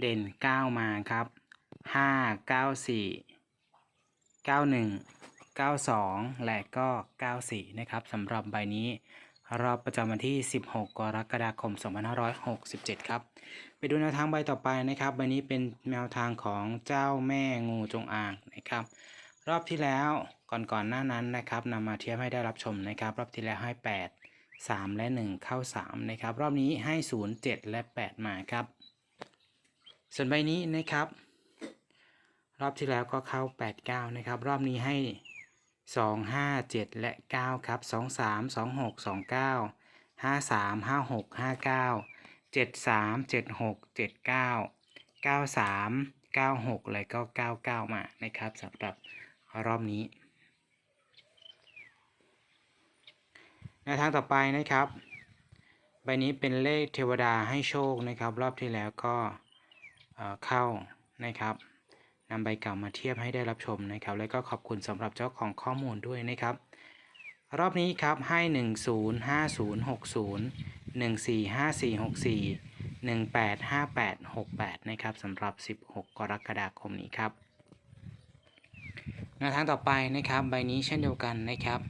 เด่น 9 มาครับ 5 9 4 91 92 และก็ 94 นะครับสำหรับใบนี้ รอบประจำวันที่ 16 กรกฎาคม 2567 ครับ ไปดูแนวทางใบต่อไปนะครับ ใบนี้เป็นแนวทางของเจ้าแม่งูจงอางนะครับ รอบที่แล้วก่อนก่อนๆหน้านั้นนะครับนำมาเทียบให้ได้รับชมนะครับ รอบที่แล้วให้ 8 3 และ 1 เข้า 3 นะครับ รอบนี้ให้ 0 7 และ 8 มาครับ ส่วนใบนี้นะครับ รอบที่แล้วก็เข้า 8 9 นะครับ รอบนี้ให้ 2 5 7 และ 9 ครับ 2 3 2 6 2 9 5 3 5 6 5 9 7 3 7 6 7 9 9 3 9 6 และก็99 มานะครับสำหรับรอบนี้แนทางต่อไปนะครับ ใบนี้เป็นเลขเทวดาให้โชคนะครับ รอบที่แล้วก็ เข้านะครับนำใบเก่ามาเทียบให้ได้รับชมนะครับ แล้วก็ขอบคุณสำหรับเจ้าของข้อมูลด้วยนะครับ รอบนี้ครับให้ 10 50 60 14 54 64 18 58 68 นะครับสำหรับ 16 กรกฎาคมนี้ครับแนวทางต่อไปนะครับใบนี้เช่นเดียวกันนะครับ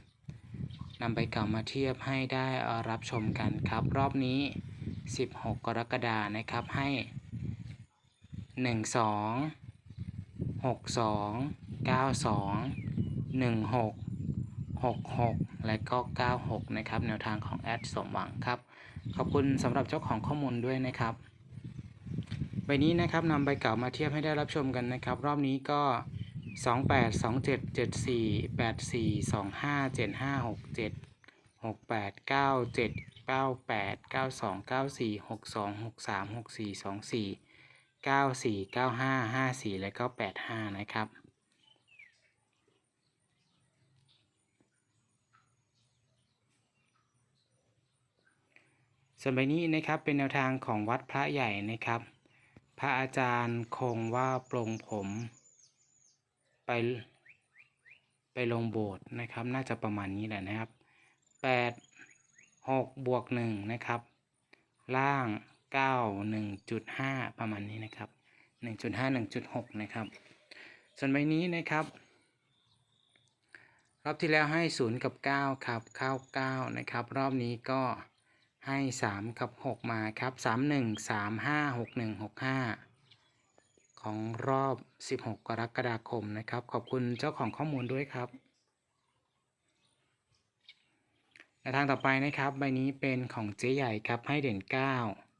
นำใบเก่ามาเทียบให้ได้รับชมกันครับ รอบนี้ 16 กรกฎานะครับให้ 1 2 6 2 9 2 1 6 6 6และก็96นะครับแนวทางของแอดสมหวังครับ ขอบคุณสำหรับเจ้าของข้อมูลด้วยนะครับใบนี้นะครับนำใบเก่ามาเทียบให้ได้รับชมกันนะครับ รอบนี้ก็28 27 74 84 25 75 67 68 97 98 92 94 62 63 64 24 94 95 54 และก็85 นะครับ ส่วนใบนี้นะครับเป็นแนวทางของวัดพระใหญ่นะครับ พระอาจารย์คงว่าปรงผมไปไปลงโบสถ์นะครับ น่าจะประมาณนี้แหละนะครับแปดหกบวกหนึ่งนะครับ ล่าง เก้าหนึ่งจุดห้าประมาณนี้นะครับหนึ่งจุดห้าหนึ่งจุดหกนะครับ ส่วนใบนี้นะครับ รอบที่แล้วให้ศูนย์กับเก้าครับเข้าเก้านะครับ รอบนี้ก็ให้สามกับหกมาครับสามหนึ่งสามห้าหกหนึ่งหกห้าของรอบ 16 กรกฎาคมนะครับ ขอบคุณเจ้าของข้อมูลด้วยครับแนวทางต่อไปนะครับ ใบนี้เป็นของเจ๊ใหญ่ครับให้เด่น 9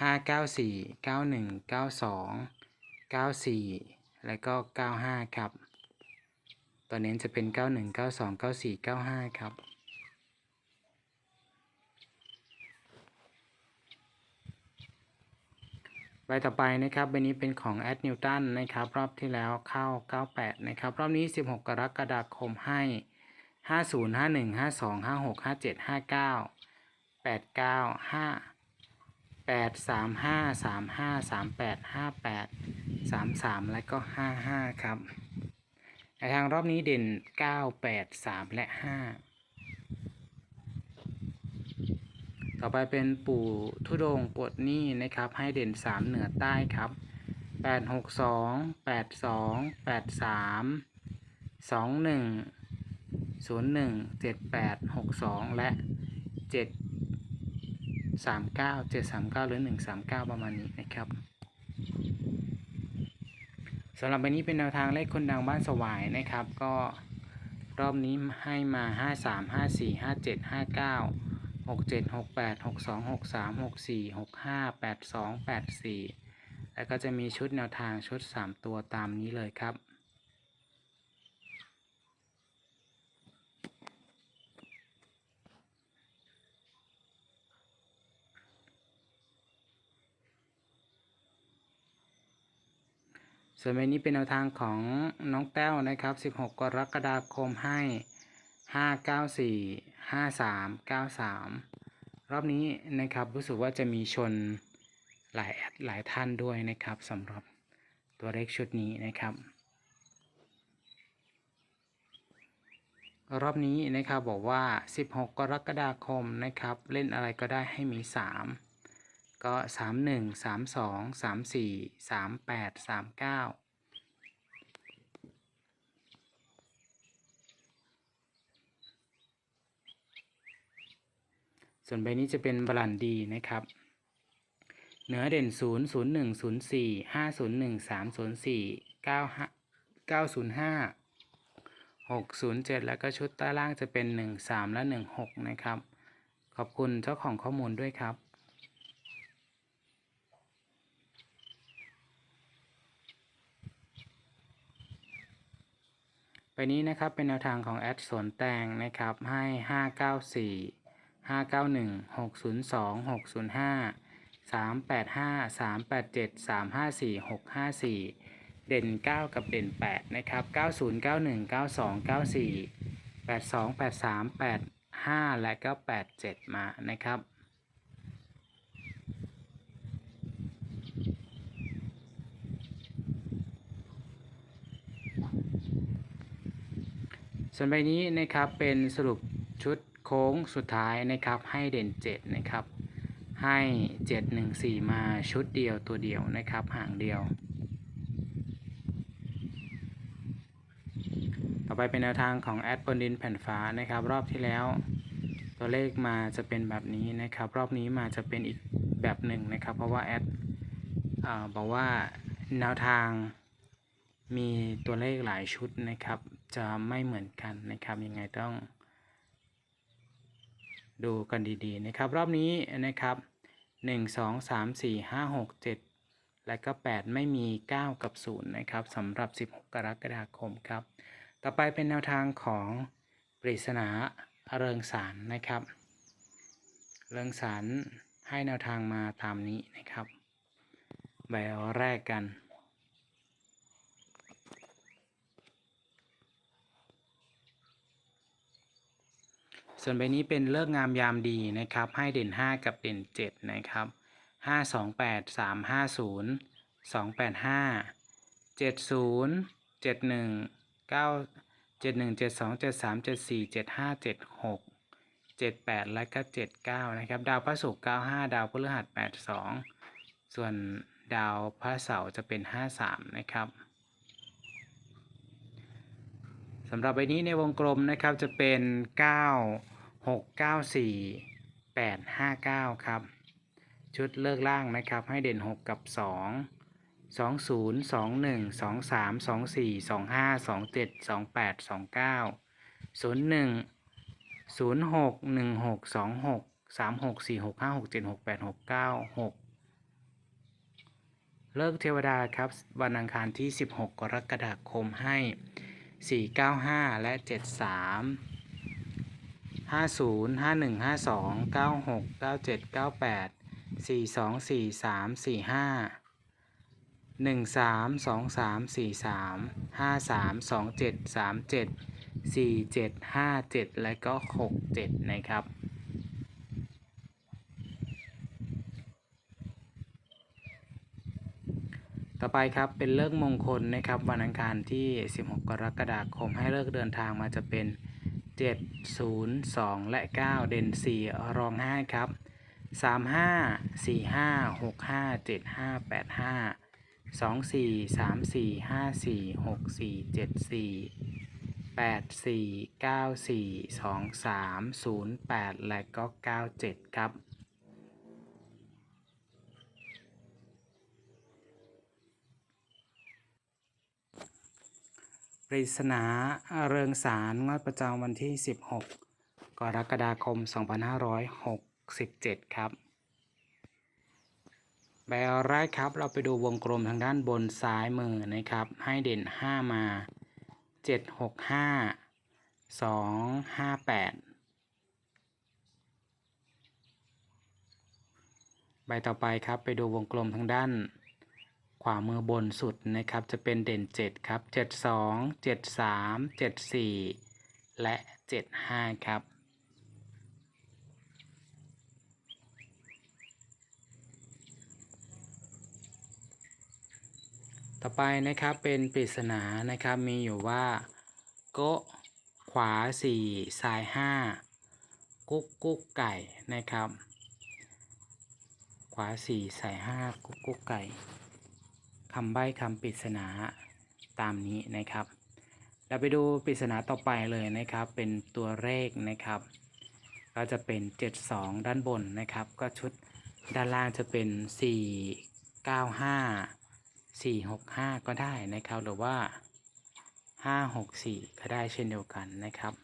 5 9 4 9 1 9 2 9 4และก็95ครับ ตัวเน้นจะเป็น91 92 94 95ครับใบต่อไปนะครับใบนี้เป็นของแอดนิวตันนะครับรอบที่แล้วเข้า 98 นะครับ รอบนี้ 16 กรกฎาคมให้ 50 51 52 56 57 59 89 5 8 3 5 3 5 3 8 5 8 3 3และก็55ครับในทางรอบนี้เด่น9 8 3และ5ต่อไปเป็นปู่ทุดงปลดหนี้นะครับ ให้เด่น3เหนือใต้ครับ8 6 2 8 2 8 3 2 1 0 1 7 8 6 2และ 7 3 9 7 3 9หรือ1 3 9ประมาณนี้นะครับสำหรับวันนี้เป็นแนวทางเลขคนดังบ้านสวายนะครับ ก็รอบนี้ให้มา 5 3 5 4 5 7 5 9หกเจ็ดหกแปดหกสองหกสามหกสี่หกห้าแปดสองแปดสี่แล้วก็จะมีชุดแนวทางชุดสามตัวตามนี้เลยครับ ส่วนใบนี้เป็นแนวทางของน้องแต้วนะครับ 16 กรกฎาคมให้ 594 53 93 รอบนี้นะครับรู้สึกว่าจะมีชนหลายหลายท่านด้วยนะครับสำหรับตัวเลขชุดนี้นะครับ รอบนี้นะครับบอกว่า 16 กรกฎาคมนะครับ เล่นอะไรก็ได้ให้มี 3 ก็ 31 32 34 38 39ส่วนใบนี้จะเป็นบรันดีนะครับ เหนือเด่น 0 0 1 0 4 5 0 1 3 0 4 9 9 0 5 6 0 7 แล้วก็ชุดใต้ล่างจะเป็น 1 3 และ 1 6 นะครับ ขอบคุณเจ้าของข้อมูลด้วยครับ ไปนี้นะครับเป็นแนวทางของแอดสวนแตงนะครับให้ 594 591 602 605 385 387 354 654 เด่น 9 กับเด่น 8 นะครับ 90 91 92 94 82 83 85 และก็87 มานะครับ ส่วนใบนี้นะครับเป็นสรุปชุดโค้งสุดท้ายนะครับ ให้เด่น 7 นะครับ ให้ 714 มาชุดเดียวตัวเดียวนะครับ ห่างเดียว ต่อไปเป็นแนวทางของแอดบนดินแผ่นฟ้านะครับ รอบที่แล้วตัวเลขมาจะเป็นแบบนี้นะครับ รอบนี้มาจะเป็นอีกแบบหนึ่งนะครับ เพราะว่าแอดบอกว่าแนวทางมีตัวเลขหลายชุดนะครับ จะไม่เหมือนกันนะครับยังไงต้อง ดูกันดีๆนะครับ รอบนี้นะครับ 1 2 3 4 5 6 7 และก็ 8 ไม่มี 9 กับ 0 นะครับสำหรับ 16 กรกฎาคมครับ ต่อไปเป็นแนวทางของปริศนาเริงสารนะครับ เริงสารให้แนวทางมาตามนี้นะครับ ใบแรกกัน ส่วนใบนี้เป็นเลิกงามยามดีนะครับ ให้เด่น 5 กับเด่น 7 นะครับ 5 2 8 3 5 0 2 8 5 70 71 9 71 72 73 74 75 76 78 และก็ 79 นะครับ ดาวพระศุกร์95 ดาวพฤหัส 82 ส่วนดาวพระเสาร์จะเป็น 53 นะครับสำหรับใบนี้ในวงกลมนะครับจะเป็น 9 6 9 4 8 5 9 ครับ ชุดเลิกล่างนะครับ ให้เด่น 6 กับ 2 2 0 2 1 2 3 2 4 2 5 2 7 2 8 2 9 0 1 0 6 1 6 2 6 3 6 4 6 5 6 7 6 8 6 9 6 เลิกเทวดาครับ วันอังคารที่ 16 กรกฎาคมให้ 495 และ 73 50 51 52 96 97 98 42 43 45 13 23 43 53 27 37 47 57และก็67นะครับต่อไปครับเป็นเลิกมงคลนะครับวันอังคารที่ 16 กรกฎาคมให้เลิกเดินทางมาจะเป็น 7 0 2 และ 9 เด่น 4 รอง 5 ครับ 3 5 4 5 6 5 7 5 8 5 2 4 3 4 5 4 6 4 7 4 8 4 9 4 2 3 0 8 และก็ 97 ครับ ปริศนาเริงสารงวดประจำวันที่ 16 กรกฎาคม 2567 ครับ ใบแรกครับ เราไปดูวงกลมทางด้านบนซ้ายมือนะครับ ให้เด่น 5 มา 7 6 5 2 5 8 ใบต่อไปครับ ไปดูวงกลมทางด้าน ขวามือบนสุดนะครับ จะเป็นเด่น 7 ครับ 72 73 74 และ 75 ครับ ต่อไปนะครับเป็นปริศนานะครับมีอยู่ว่าโกะขวา 4 ซ้าย 5 กุ๊กกุ๊กไก่นะครับ ขวา 4 ซ้าย 5 กุ๊กกุ๊กไก่ คำใบ้คำปริศนาตามนี้นะครับ เราไปดูปริศนาต่อไปเลยนะครับ เป็นตัวเลขนะครับ ก็จะเป็น 72 ด้านบนนะครับ ก็ชุดด้านล่างจะเป็น 4 9 5 4 6 5 ก็ได้นะครับ หรือว่า 5 6 4 ก็ได้เช่นเดียวกันนะครับ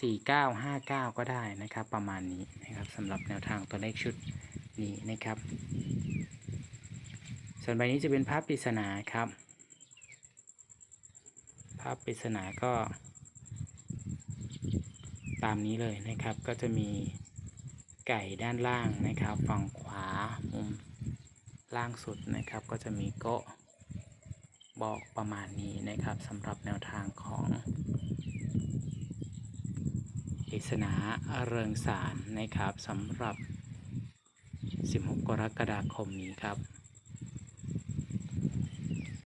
4 9 5 9 ก็ได้นะครับ ประมาณนี้นะครับสำหรับแนวทางตัวเลขชุดนี้นะครับ ส่วนใบนี้จะเป็นภาพปริศนาครับ ภาพปริศนาก็ ตามนี้เลยนะครับ ก็จะมีไก่ด้านล่างนะครับ ฝั่งขวามุมล่างสุดนะครับ ก็จะมีโกะบอกประมาณนี้นะครับสำหรับแนวทางของปริศนาเริงสารนะครับสำหรับ 16 กรกฎาคมนี้ครับ